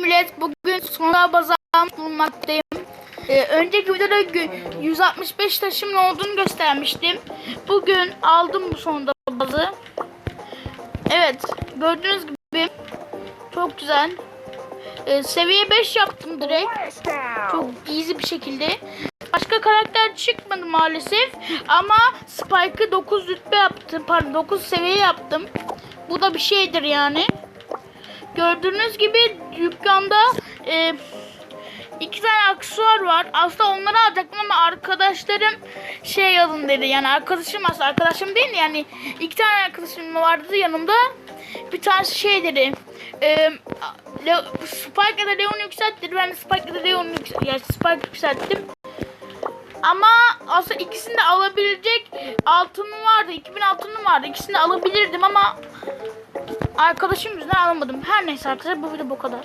millet. Bugün sonunda bazarım bulunmaktayım. Ee, önceki videoda gü- 165 taşımın olduğunu göstermiştim. Bugün aldım bu sonunda bazı. Evet gördüğünüz gibi çok güzel. Ee, seviye 5 yaptım direkt. Çok easy bir şekilde. Başka karakter çıkmadı maalesef. Ama Spike'ı 9 rütbe yaptım. Pardon 9 seviye yaptım. Bu da bir şeydir yani. Gördüğünüz gibi dükkanda e, iki tane aksesuar var. Aslında onları alacaktım ama arkadaşlarım şey alın dedi. Yani arkadaşım aslında arkadaşım değil yani iki tane arkadaşım vardı yanımda. Bir tanesi şey dedi. E, Le- Spike ya da Leon yükselt dedi. Ben de Spike ya da Leon yükselt, yani Spike yükselttim. Ama aslında ikisini de alabilecek altınım vardı. 2000 altınım vardı. İkisini de alabilirdim ama arkadaşım yüzünden alamadım. Her neyse arkadaşlar bu video bu kadar.